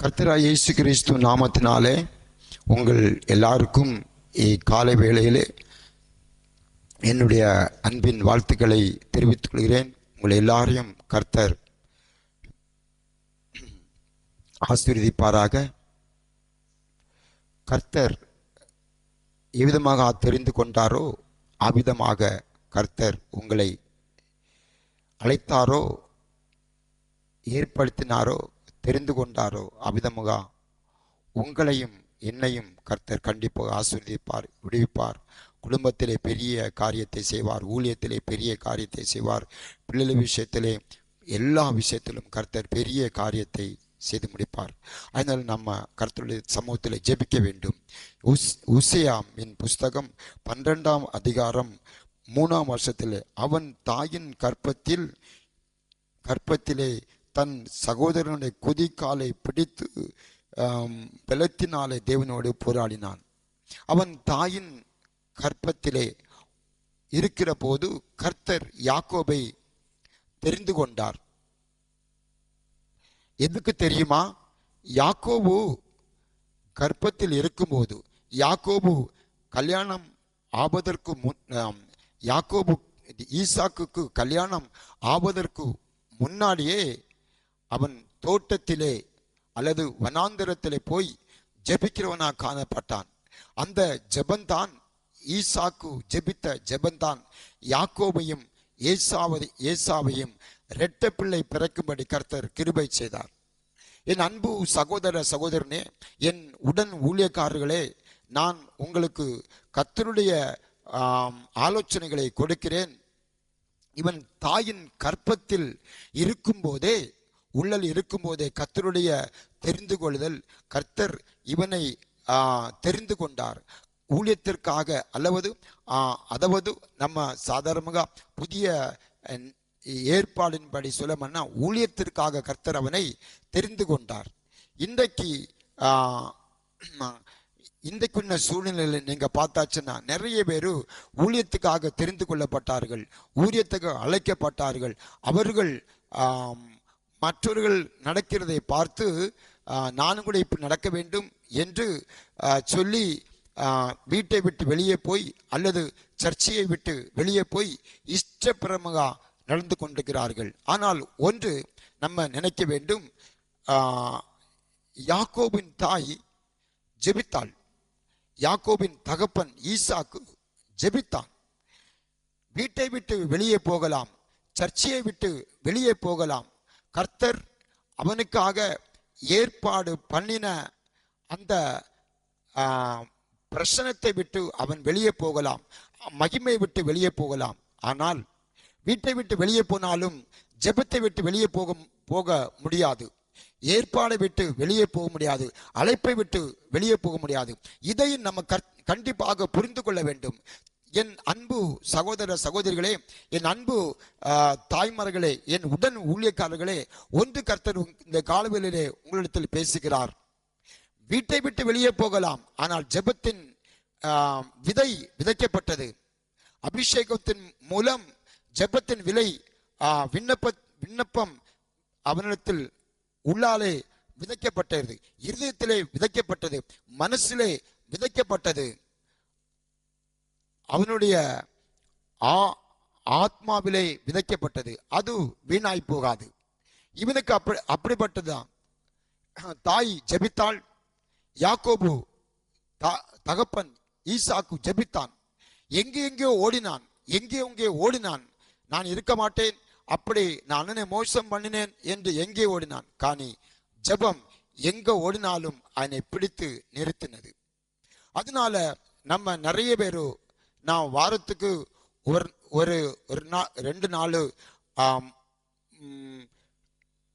கர்த்தராய் இயேசு கிறிஸ்து நாமத்தினாலே உங்கள் எல்லாருக்கும் காலை வேளையிலே என்னுடைய அன்பின் வாழ்த்துக்களை தெரிவித்துக் கொள்கிறேன். உங்கள் எல்லாரையும் கர்த்தர் ஆசீர்வதிப்பாராக. கர்த்தர் எவ்விதமாக தெரிந்து கொண்டாரோ அவ்விதமாக கர்த்தர் உங்களை அழைத்தாரோ ஏற்படுத்தினாரோ தெரிந்து கொண்டாரோ? அமிதமுகா. உங்களையும் என்னையும் கர்த்தர் கண்டிப்பாக ஆசீர்வதிப்பார் விடுவிப்பார். குடும்பத்திலே பெரிய காரியத்தை செய்வார் ஊழியத்திலே பெரிய காரியத்தை செய்வார். பிள்ளைகள் விஷயத்திலே எல்லா விஷயத்திலும் கர்த்தர் பெரிய காரியத்தை செய்து முடிப்பார். அதனால் நம்ம கர்த்தருடைய சமூகத்தில் ஜெபிக்க வேண்டும். உஸ் உசியாமின் புஸ்தகம் பன்னிரெண்டாம் அதிகாரம் மூணாம் வருஷத்தில் அவன் தாயின் கற்பத்தில் கற்பத்திலே தன் சகோதரனுடைய குதிக்காலை பிடித்து பலத்தினாலே தேவனோடு போராடினான். அவன் தாயின் கற்பத்திலே இருக்கிற போது கர்த்தர் யாக்கோபை தெரிந்து கொண்டார். எதுக்கு தெரியுமா? யாக்கோபு கர்ப்பத்தில் இருக்கும்போது யாக்கோபு கல்யாணம் ஆவதற்கு முன் யாக்கோபு ஈசாக்குக்கு கல்யாணம் ஆவதற்கு முன்னாடியே அவன் தோட்டத்திலே அல்லது வனாந்திரத்திலே போய் ஜெபிக்கிறவனா காணப்பட்டான். அந்த ஜெபந்தான் ஈசாக்கு ஜெபித்த ஜெபந்தான் யாக்கோபையும் ஏசாவை ஏசாவையும் ரெட்ட பிள்ளை பிறக்கும்படி கர்த்தர் கிருபை செய்தார். என் அன்பு சகோதர சகோதரனே என் உடன் ஊழியக்காரர்களே நான் உங்களுக்கு கத்தருடைய ஆலோசனைகளை கொடுக்கிறேன். இவன் தாயின் கற்பத்தில் இருக்கும்போதே உள்ளல் இருக்கும்போதே கர்த்தருடைய தெரிந்து கொள்ளுதல் கர்த்தர் இவனை தெரிந்து கொண்டார். ஊழியத்திற்காக அல்லவது அதாவது நம்ம சாதாரணமாக புதிய ஏற்பாடின்படி சொல்லமன்னா ஊழியத்திற்காக கர்த்தர் அவனை தெரிந்து கொண்டார். இன்றைக்கு இன்றைக்குள்ள சூழ்நிலையில் நீங்கள் பார்த்தாச்சுன்னா நிறைய பேர் ஊழியத்துக்காக தெரிந்து கொள்ளப்பட்டார்கள் ஊழியத்துக்கு அழைக்கப்பட்டார்கள். அவர்கள் மற்றவர்கள் நடக்கிறதை பார்த்து நானும் கூட இப்படி நடக்க வேண்டும் என்று சொல்லி வீட்டை விட்டு வெளியே போய் அல்லது சர்ச்சையை விட்டு வெளியே போய் இஷ்டப்பிரமகா நடந்து கொண்டிருக்கிறார்கள். ஆனால் ஒன்று நம்ம நினைக்க வேண்டும். யாக்கோபின் தாய் ஜெபித்தாள். யாக்கோபின் தகப்பன் ஈசாக்கு ஜெபித்தான். வீட்டை விட்டு வெளியே போகலாம் சர்ச்சையை விட்டு வெளியே போகலாம் கர்த்தர் அவனுக்காக ஏற்பாடு பண்ணின அந்த பிரசனத்தை விட்டு அவன் வெளியே போகலாம். மகிமை விட்டு வெளியே போகலாம். ஆனால் வீட்டை விட்டு வெளியே போனாலும் ஜெபத்தை விட்டு வெளியே போக போக முடியாது. ஏற்பாடை விட்டு வெளியே போக முடியாது. அழைப்பை விட்டு வெளியே போக முடியாது. இதை நம்ம கண்டிப்பாக புரிந்து கொள்ள வேண்டும். என் அன்பு சகோதர சகோதரிகளே என் அன்பு தாய்மார்களே என் உடன் ஊழியக்காரர்களே ஒன்று கர்த்தர் இந்த காலவெளியிலே உங்களிடத்தில் பேசுகிறார். வீட்டை விட்டு வெளியே போகலாம் ஆனால் ஜெபத்தின் விதை விதைக்கப்பட்டது. அபிஷேகத்தின் மூலம் ஜெபத்தின் விலை விண்ணப்ப விண்ணப்பம் அவனிடத்தில் உள்ளாலே விதைக்கப்பட்டது. இருதயத்திலே விதைக்கப்பட்டது மனசிலே விதைக்கப்பட்டது. அவனுடைய ஆ ஆத்மாவிலே விதைக்கப்பட்டது. அது வீணாய் போகாது. இவனுக்கு அப்படி அப்படிப்பட்டதுதான். தாய் ஜெபித்தாள். யாக்கோபு தகப்பன் ஈசாக்கு ஜெபித்தான். எங்கே எங்கேயோ ஓடினான். எங்கே எங்கே ஓடினான். நான் இருக்க மாட்டேன். அப்படி நான் அண்ணனை மோசம் பண்ணினேன் என்று எங்கே ஓடினான். காணி ஜெபம் எங்க ஓடினாலும் அதனை பிடித்து நிறுத்தினது. அதனால நம்ம நிறைய பேர் நான் வாரத்துக்கு ஒரு ஒரு ஒரு நாள் ரெண்டு நாள்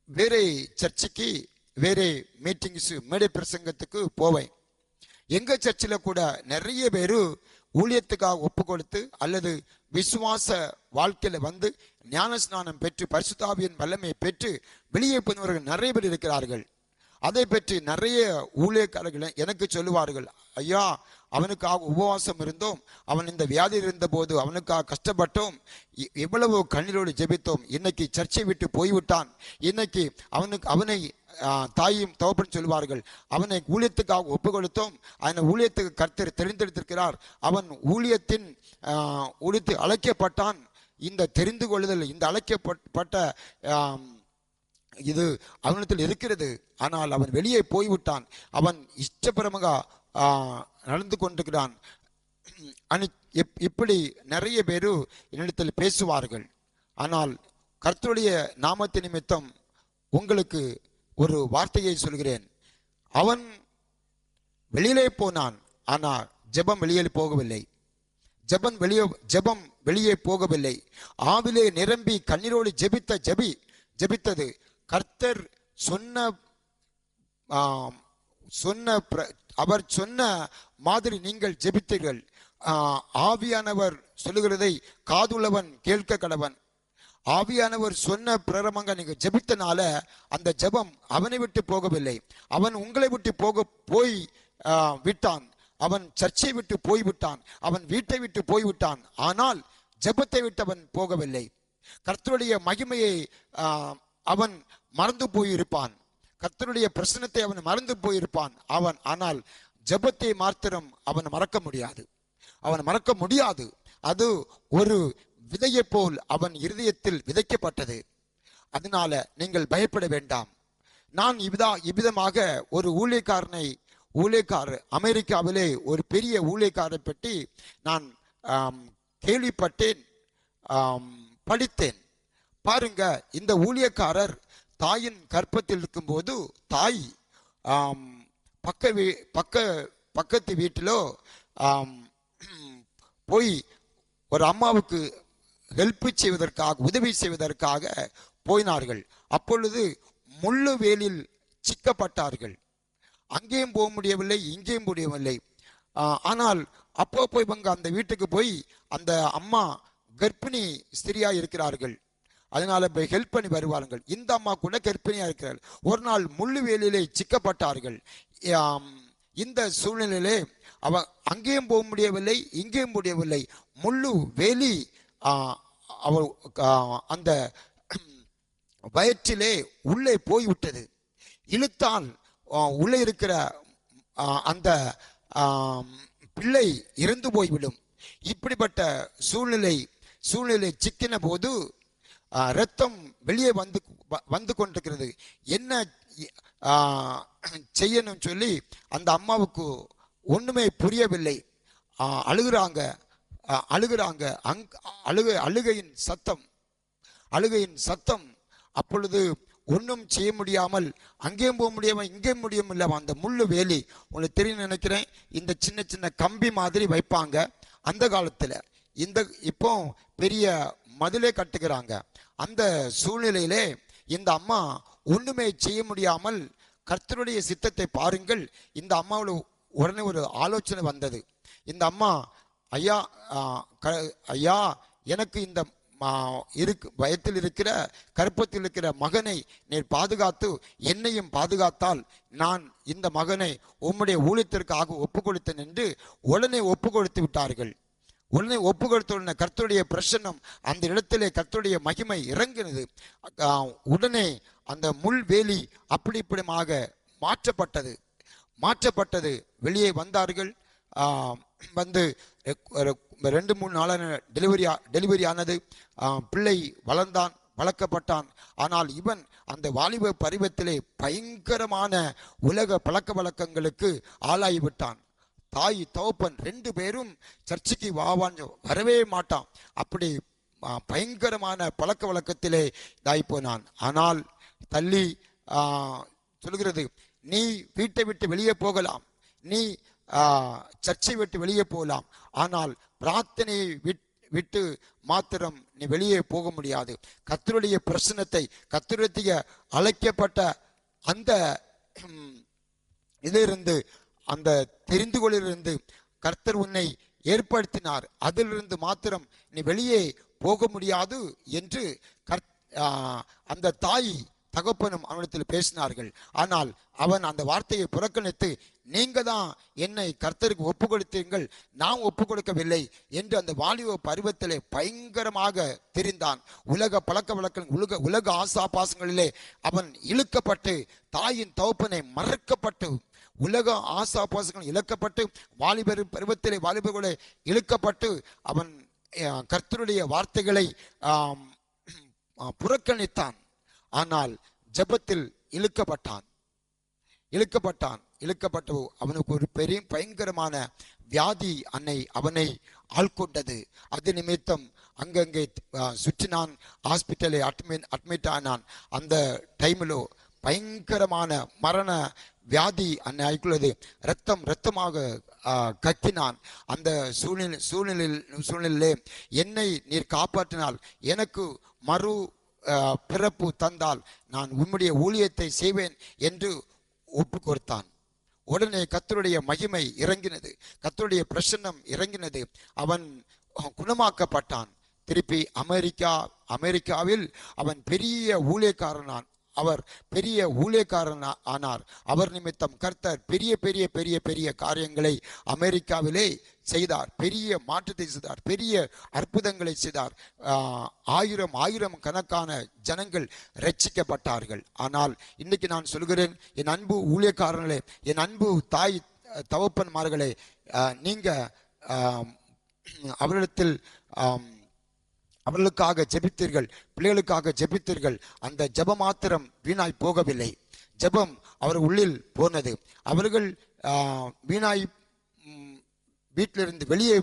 வேறே சர்ச்சுக்கு வேறே மீட்டிங்ஸ் மேடை பிரசங்கத்துக்கு போவேன். எங்கள் சர்ச்சில் கூட நிறைய பேர் ஊழியத்துக்காக ஒப்பு கொடுத்து அல்லது விசுவாச வாழ்க்கையில் வந்து ஞான ஸ்நானம் பெற்று பரிசுத்தாவியின் வல்லமையை பெற்று வெளியே போனவர்கள் நிறைய பேர் இருக்கிறார்கள். அதை பற்றி நிறைய ஊழியக்காரர்கள் எனக்கு சொல்லுவார்கள் ஐயா அவனுக்காக உபவாசம் இருந்தோம். அவன் இந்த வியாதி இருந்தபோது அவனுக்காக கஷ்டப்பட்டோம். எ- எவ்வளவு கண்ணீரோடு ஜெபித்தோம். இன்னைக்கு சர்ச்சை விட்டு போய்விட்டான். இன்னைக்கு அவனுக்கு அவனை தாயும் தவப்பன் சொல்வார்கள். அவனை ஊழியத்துக்காக ஒப்பு கொடுத்தோம் அவனை ஊழியத்துக்கு கர்த்தர் தெரிந்தெடுத்திருக்கிறார். அவன் ஊழியத்தின் ஊழித்து ஊழியத்து அழைக்கப்பட்டான். இந்த தெரிந்து கொள்ளுதல் இந்த அழைக்கப்பட்ட இது அவனிடத்தில் இருக்கிறது. ஆனால் அவன் வெளியே போய்விட்டான். அவன் இஷ்டபரமாக நடந்து கொண்டிருக்கிறான். அனி இப்படி நிறைய பேரு என்னிடத்தில் பேசுவார்கள். ஆனால் கர்த்தருடைய நாமத்து நிமித்தம் உங்களுக்கு ஒரு வார்த்தையை சொல்கிறேன். அவன் வெளியிலே போனான் ஆனால் ஜெபம் வெளியே போகவில்லை. ஜெபம் வெளியே ஜெபம் வெளியே போகவில்லை. ஆவிலே நிரம்பி கண்ணீரோடு ஜெபித்த ஜெபி ஜெபித்தது கர்த்தர் சொன்ன சொன்ன பிர- அவர் சொன்ன மாதிரி நீங்கள் ஜெபித்தீர்கள். ஆவியானவர் சொல்லுகிறதை காதுள்ளவன் கேட்க கடவன். ஆவியானவர் சொன்ன பிரரமங்க நீங்க ஜெபித்தனால அந்த ஜெபம் அவனை விட்டு போகவில்லை. அவன் உங்களை விட்டு போக போய் விட்டான். அவன் சர்ச்சை விட்டு போய் விட்டான் அவன் வீட்டை விட்டு போய் விட்டான் ஆனால் ஜெபத்தை விட்டு அவன் போகவில்லை. கர்த்தருடைய மகிமையை அவன் மறந்து போயிருப்பான். கத்தனுடைய பிரசனத்தை அவன் மறந்து போயிருப்பான். அவன் ஆனால் ஜெபத்தை மாத்திரம் அவன் மறக்க முடியாது. அவன் மறக்க முடியாது. அது ஒரு விதையைப் போல் அவன் இருதயத்தில் விதைக்கப்பட்டது. அதனால நீங்கள் பயப்பட வேண்டாம். நான் இவ்விதா இவ்விதமாக ஒரு ஊழியக்காரனை ஊழியக்காரர் அமெரிக்காவிலே ஒரு பெரிய ஊழியக்காரரை பற்றி நான் கேள்விப்பட்டேன் படித்தேன். பாருங்க இந்த ஊழியக்காரர் தாயின் கர்ப்பத்தில் இருக்கும்போது தாய் பக்க வீ பக்க பக்கத்து வீட்டிலோ போய் ஒரு அம்மாவுக்கு ஹெல்ப் செய்வதற்காக உதவி செய்வதற்காக போயினார்கள். அப்பொழுது முள்ளு வேலில் சிக்கப்பட்டார்கள். அங்கேயும் போக முடியவில்லை இங்கேயும் முடியவில்லை. ஆனால் அப்போ போய் இவங்க அந்த வீட்டுக்கு போய் அந்த அம்மா கர்ப்பிணி ஸ்திரியாக இருக்கிறார்கள். அதனால போய் ஹெல்ப் பண்ணி வருவார்கள் இந்த அம்மா கூட கர்ப்பிணியா இருக்கிறார்கள் ஒரு நாள் முள்ளு வேலியிலே சிக்கப்பட்டார்கள் இந்த சூழ்நிலையிலே அவ அங்கேயும் போக முடியவில்லை இங்கேயும் முடியவில்லை. முள்ளு வேலி அவ அவள் அந்த வயிற்றிலே உள்ளே போய்விட்டது. இழுத்தால் உள்ளே இருக்கிற அந்த பிள்ளை இறந்து போய்விடும். இப்படிப்பட்ட சூழ்நிலை சூழ்நிலை சிக்கின போது ரத்தம் வெளியே வந்து வ- வந்து கொண்டிருக்கிறது. என்ன செய்யணும்னு செய்யணும் சொல்லி அந்த அம்மாவுக்கு ஒன்றுமே புரியவில்லை. அழுகிறாங்க. அழுகுறாங்க அழுகுறாங்க. அங் அழுக அழுகையின் சத்தம் அழுகையின் சத்தம் அப்பொழுது ஒன்றும் செய்ய முடியாமல் அங்கேயும் போக முடியாமல் இங்கேயும் முடியும் இல்லாம அந்த முள்ளு வேலி உங்களுக்கு தெரியும் நினைக்கிறேன் இந்த சின்ன சின்ன கம்பி மாதிரி வைப்பாங்க. அந்த காலத்தில் இந்த இப்போ பெரிய மதிலே கட்டுகிறாங்க. அந்த சூழ்நிலையிலே இந்த அம்மா ஒண்ணுமே செய்ய முடியாமல் கர்த்தருடைய சித்தத்தை பாருங்கள். இந்த அம்மாவோட உடனே ஒரு ஆலோசனை வந்தது. இந்த அம்மா ஐயா க- ஐயா எனக்கு இந்த மா- இருக்கு பயத்தில் இருக்கிற கற்பத்தில் இருக்கிற மகனை நீர் பாதுகாத்து என்னையும் பாதுகாத்தால் நான் இந்த மகனை உம்முடைய ஊழியத்திற்காக ஒப்பு கொடுத்தேன் என்று உடனே ஒப்பு கொடுத்து விட்டார்கள். உடனே ஒப்பு கொடுத்த கர்த்தருடைய பிரசன்னம் அந்த இடத்திலே கர்த்தருடைய மகிமை இறங்கினது. உடனே அந்த முள் வேலி அப்படி இப்படிமாக மாற்றப்பட்டது. மாற்றப்பட்டது. வெளியே வந்தார்கள். வந்து ரெண்டு மூணு நாளான டெலிவரி டெலிவரி ஆனது. பிள்ளை வளர்ந்தான் வளர்க்கப்பட்டான். ஆனால் இவன் அந்த வாலிப பருவத்திலே பயங்கரமான உலக பழக்க வழக்கங்களுக்கு ஆளாகிவிட்டான். தாய் தோப்பன் ரெண்டு பேரும் சர்ச்சுக்கு வாவான்னு வரவே மாட்டான். அப்படி பயங்கரமான பழக்க வழக்கத்திலே இதாகி போனான். ஆனால் தள்ளி சொல்கிறது நீ வீட்டை விட்டு வெளியே போகலாம். நீ சர்ச்சை விட்டு வெளியே போகலாம். ஆனால் பிரார்த்தனையை விட்- விட்டு மாத்திரம் நீ வெளியே போக முடியாது. கத்தருடைய பிரசனத்தை கத்தருடைய அழைக்கப்பட்ட அந்த இதிலிருந்து அந்த தெரிந்து கொள்ளிலிருந்து கர்த்தர் உன்னை ஏற்படுத்தினார். அதிலிருந்து மாத்திரம் நீ வெளியே போக முடியாது என்று கர் அந்த தாய் தகப்பனும் அவனிடத்தில் பேசினார்கள். ஆனால் அவன் அந்த வார்த்தையை புறக்கணித்து நீங்க தான் என்னை கர்த்தருக்கு ஒப்பு கொடுத்தீர்கள் நாம் ஒப்பு கொடுக்கவில்லை என்று அந்த வாலிப பருவத்திலே பயங்கரமாக தெரிந்தான். உலக பழக்க வழக்கம் உலக உலக ஆசா பாசங்களிலே அவன் இழுக்கப்பட்டு தாயின் தகப்பனை மறக்கப்பட்டு உலக ஆசாபாசங்கள் இழக்கப்பட்டு வாலிபர் பருவத்திலே வாலிபர்களே இழுக்கப்பட்டு அவன் கர்த்தருடைய வார்த்தைகளை புறக்கணித்தான். ஆனால் ஜெபத்தில் இழுக்கப்பட்டான். இழுக்கப்பட்டான். இழுக்கப்பட்டு அவனுக்கு ஒரு பெரிய பயங்கரமான வியாதி அன்னை அவனை ஆள்கொண்டது. அது நிமித்தம் அங்கங்கே சுற்றினான் ஹாஸ்பிட்டலை அட்மிட் அட்மிட் ஆனான். அந்த டைமிலோ பயங்கரமான மரண வியாதி அன்னை ஆய்க்குள்ளது ரத்தம் ரத்தமாக கத்தினான் கக்கினான். அந்த சூழ்நிலை சூழ்நிலையில் சூழ்நிலையிலே என்னை நீர் காப்பாற்றினால் எனக்கு மறு பிறப்பு தந்தால் நான் உம்முடைய ஊழியத்தை செய்வேன் என்று ஒப்பு கொடுத்தான் உடனே கத்தருடைய மகிமை இறங்கினது. கத்தருடைய பிரசன்னம் இறங்கினது. அவன் குணமாக்கப்பட்டான். திருப்பி அமெரிக்கா அமெரிக்காவில் அவன் பெரிய ஊழியக்காரனான். அவர் பெரிய ஊழியக்காரன் ஆனார். அவர் நிமித்தம் கர்த்தர் பெரிய பெரிய பெரிய பெரிய காரியங்களை அமெரிக்காவிலே செய்தார். பெரிய மாற்றத்தை செய்தார். பெரிய அற்புதங்களை செய்தார். ஆயிரம் ஆயிரம் கணக்கான ஜனங்கள் ரட்சிக்கப்பட்டார்கள் ஆனால் இன்னைக்கு நான் சொல்கிறேன் என் அன்பு ஊழியக்காரர்களே என் அன்பு தாய் தவப்பன்மார்களே நீங்கள் நீங்க அவரிடத்தில் அவர்களுக்காக ஜெபித்தீர்கள் பிள்ளைகளுக்காக ஜெபித்தீர்கள் அந்த ஜெபம் மாத்திரம் வீணாய் போகவில்லை. ஜெபம் அவர் உள்ளில் போனது. அவர்கள் வீணாய் வீட்டிலிருந்து வெளியே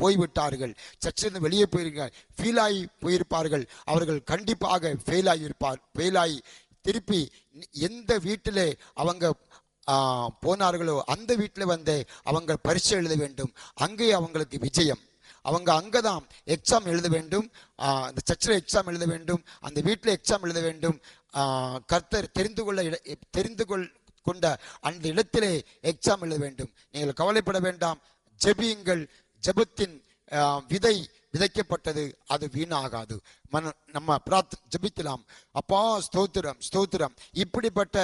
போய்விட்டார்கள். சர்ச்சிலிருந்து வெளியே போயிருக்கார் ஃபீலாகி போயிருப்பார்கள். அவர்கள் கண்டிப்பாக ஃபெயிலாகி இருப்பார் ஃபெயிலாகி திருப்பி எந்த வீட்டிலே அவங்க போனார்களோ அந்த வீட்டில் வந்து அவங்க பரிசு எழுத வேண்டும். அங்கே அவங்களுக்கு விஜயம். அவங்க அங்கே தான் எக்ஸாம் எழுத வேண்டும். அந்த சர்ச்சில் எக்ஸாம் எழுத வேண்டும். அந்த வீட்டில் எக்ஸாம் எழுத வேண்டும். கர்த்தர் தெரிந்து கொள்ள இட- தெரிந்து கொள் கொண்ட அந்த இடத்திலே எக்ஸாம் எழுத வேண்டும். நீங்கள் கவலைப்பட வேண்டாம். ஜெபியுங்கள். ஜெபத்தின் விதை விதைக்கப்பட்டது அது வீணாகாது. மன நம்ம பிரார்த்த ஜபிக்கலாம். அப்பா ஸ்தோத்திரம் ஸ்தோத்திரம். இப்படிப்பட்ட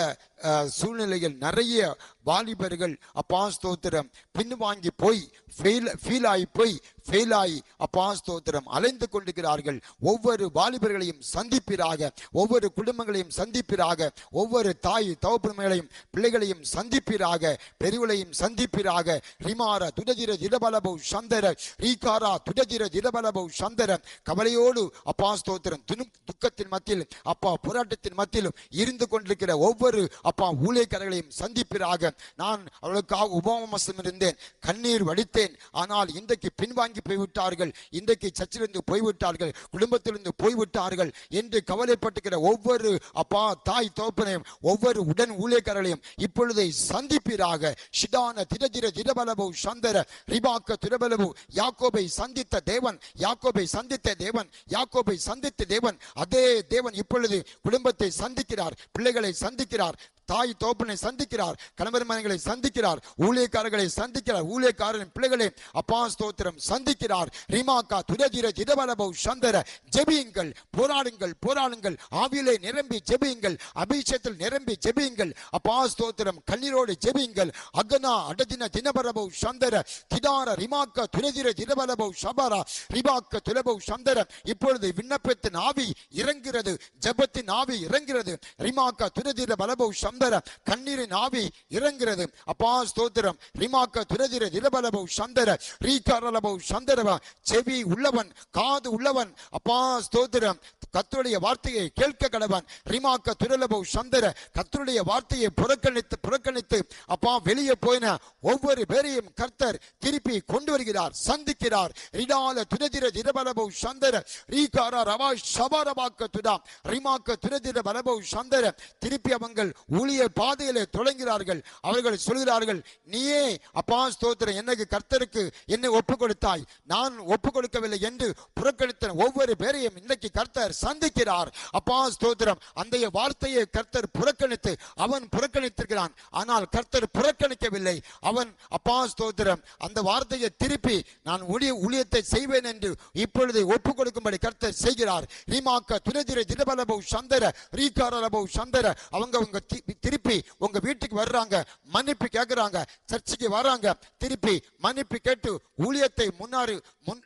சூழ்நிலையில் நிறைய வாலிபர்கள் அப்பா ஸ்தோத்திரம். பின்வாங்கி போய் ஃபெயில் ஃபீல் ஆகி போய் ஃபெயில் ஆகி அப்பா ஸ்தோத்திரம். அலைந்து கொண்டிருக்கிறார்கள். ஒவ்வொரு வாலிபர்களையும் சந்திப்பிறாக. ஒவ்வொரு குடும்பங்களையும் சந்திப்பிறாக. ஒவ்வொரு தாய் தவப்புமைகளையும் பிள்ளைகளையும் சந்திப்பிறாக. பெரியவளையும் சந்திப்பிறாக. ரிமார துடதிர திரபலபௌ சந்தர ரீகாரா துடதிர திரபலபௌ சந்தர கவலையோடு அப்பா ஸ்தோத்திரம் துணு துக்கத்தின் மத்தியில் அப்பா போராட்டத்தின் மத்தியிலும் இருந்து கொண்டிருக்கிற ஒவ்வொரு அப்பா ஊழியக்காரர்களையும் சந்திப்பிறாக நான் அவளுக்காக உபவாசம் இருந்தேன் கண்ணீர் வடித்தேன் ஆனால் இன்றைக்கு பின்வாங்கி போய்விட்டார்கள் இன்றைக்கு சர்ச்சிலிருந்து போய்விட்டார்கள் குடும்பத்திலிருந்து போய்விட்டார்கள் என்று கவலைப்பட்டுக்கிற ஒவ்வொரு அப்பா தாய் தோப்பனையும் ஒவ்வொரு உடன் ஊழியக்காரர்களையும் இப்பொழுதை சந்திப்பீராக ஷிடான திரதிர திரபலபு சந்தர ரிபாக்க திரபலபு யாக்கோபை சந்தித்த தேவன் யாக்கோபை சந்தித்த தேவன் யாக்கோபை சந்தித்த தேவன் அதே தேவன் இப்பொழுது குடும்பத்தை சந்திக்கிறார் பிள்ளைகளை சந்திக்கிறார் தாய் தோப்பனை சந்திக்கிறார் கணவர்மனைகளை சந்திக்கிறார் ஊழியக்காரர்களை சந்திக்கிறார் ஊழியக்காரரின் பிள்ளைகளை அப்பா ஸ்தோத்திரம் சந்திக்கிறார் ரிமாக்கா துரதிர ஜிதவரபவ் சந்தர ஜெபியுங்கள் போராடுங்கள் போராடுங்கள். ஆவியிலே நிரம்பி ஜெபியுங்கள் அபிஷேகத்தில் நிரம்பி ஜெபியுங்கள். அப்பா ஸ்தோத்திரம் கண்ணீரோடு ஜெபியுங்கள். அகனா அடதின தினபரபவ் சந்தர திதார ரிமாக்க துரதிர திரபலபௌ சபரா ரிபாக்க துலபவ் சந்தர. இப்பொழுது விண்ணப்பத்தின் ஆவி இறங்குகிறது ஜபத்தின் ஆவி இறங்குகிறது. ரிமாக்கா துரதிர பலபவ் சந்தர கண்ணீரின் ஆவி இறங்கிறது அப்பா ஸ்தோத்திரம். ரிமாக்க துரதிர இரபலபௌ சந்தர ரீகாரலபௌ சந்தரவ செவி உள்ளவன் காது உள்ளவன். அப்பா ஸ்தோத்திரம். கத்துடைய வார்த்தையை கேட்க கடவன். ரிமாக்க துரலபௌ சந்தர கத்துடைய வார்த்தையை புறக்கணித்து புறக்கணித்து அப்பா வெளியே போயின ஒவ்வொரு பேரையும் கர்த்தர் திருப்பி கொண்டு வருகிறார் சந்திக்கிறார். ரிடால துரதிர இரபலபௌ சந்தர ரீகார ரவா சபாரபாக்க துதாம் ரிமாக்க துரதிர பலபௌ சந்தர திருப்பி அவங்கள் ஊழிய பாதையிலே தொடங்கிறார்கள் அவர்கள் சொல்கிறார்கள் நீயே அப்பா ஸ்தோத்திரம் எனக்கு கர்த்தருக்கு என்னை ஒப்பு கொடுத்தாய் நான் ஒப்பு கொடுக்கவில்லை என்று புறக்கணித்த ஒவ்வொரு பேரையும் இன்னைக்கு கர்த்தர் சந்திக்கிறார். அப்பா ஸ்தோத்திரம் அந்த வார்த்தையை கர்த்தர் புறக்கணித்து அவன் புறக்கணித்திருக்கிறான். ஆனால் கர்த்தர் புறக்கணிக்கவில்லை. அவன் அப்பா ஸ்தோத்திரம் அந்த வார்த்தையை திருப்பி நான் ஊழிய ஊழியத்தை செய்வேன் என்று இப்பொழுது ஒப்பு கொடுக்கும்படி கர்த்தர் செய்கிறார். ரீமாக்க துரதிர திரபலபவு சந்தர ரீகாரலபவு சந்தர அவங்க அவங்க திருப்பி உங்க வீட்டுக்கு வர்றாங்க மன்னிப்பு கேட்கறாங்க சர்ச்சுக்கு வர்றாங்க திருப்பி மன்னிப்பு கேட்டு ஊழியத்தை முன்னாடி முன்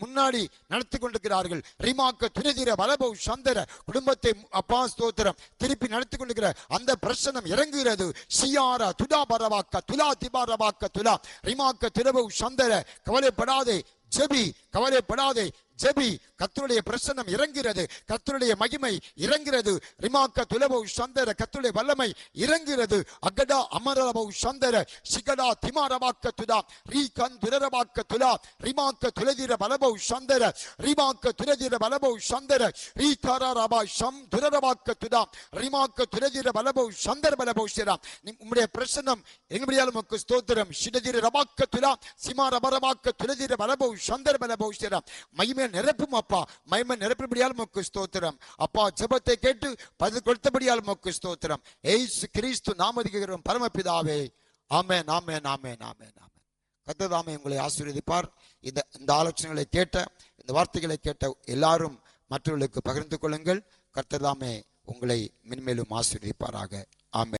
முன்னாடி நடத்தி கொண்டிருக்கிறார்கள். ரிமாக்க துணிதிர வலபவ் சந்தர குடும்பத்தை அப்பா ஸ்தோத்திரம். திருப்பி நடத்தி கொண்டிருக்கிற அந்த பிரசனம் இறங்குகிறது. சியாரா துடா பரவாக்க துலா திபாரவாக்க துலா. ரிமாக்க திரபவ் சந்தர கவலைப்படாதே ஜெபி கவலைப்படாதே ஜெபி கத்தருடைய பிரசன்னம் இறங்குகிறது கத்தருடைய மகிமை இறங்குகிறது ரிமாக்க துலபவு சந்தர கத்தருடைய வல்லமை இறங்குகிறது அகடா அமரபவு சந்தர சிகடா திமாரவாக்க ரீ கண் துரரவாக்க துலா. ரிமாக்க துலதிர பலபவு சந்தர. ரிமாக்க துரதிர பலபவு சந்தர. ரீகாரா ரபா சம் துரரவாக்க துதா ரிமாக்க துரதிர பலபவு சந்தர பலபவு சிரா. உம்முடைய பிரசன்னம் எங்களுடைய உமக்கு ஸ்தோத்திரம். சிடதிர ரபாக்க துலா. சிமா ரபரவாக்க துலதிர பலபவு சந்தர பலபவு சிரா. மகிமை நிரப்பும் அப்பா மகிமை நிரப்பிபடியால் மக்கு ஸ்தோத்திரம். அப்பா ஜபத்தை கேட்டு பதில் கொடுத்தபடியால் மக்கு ஸ்தோத்திரம். ஏசு கிறிஸ்து நாமதிக்கிறோம் பரமபிதாவே. ஆமே நாமே நாமே நாமே நாமே கத்ததாமே உங்களை ஆசீர்வதிப்பார். இந்த இந்த ஆலோசனைகளை கேட்ட இந்த வார்த்தைகளை கேட்ட எல்லாரும் மற்றவர்களுக்கு பகிர்ந்து கொள்ளுங்கள். கர்த்ததாமே உங்களை மென்மேலும் ஆசீர்வதிப்பாராக. ஆமே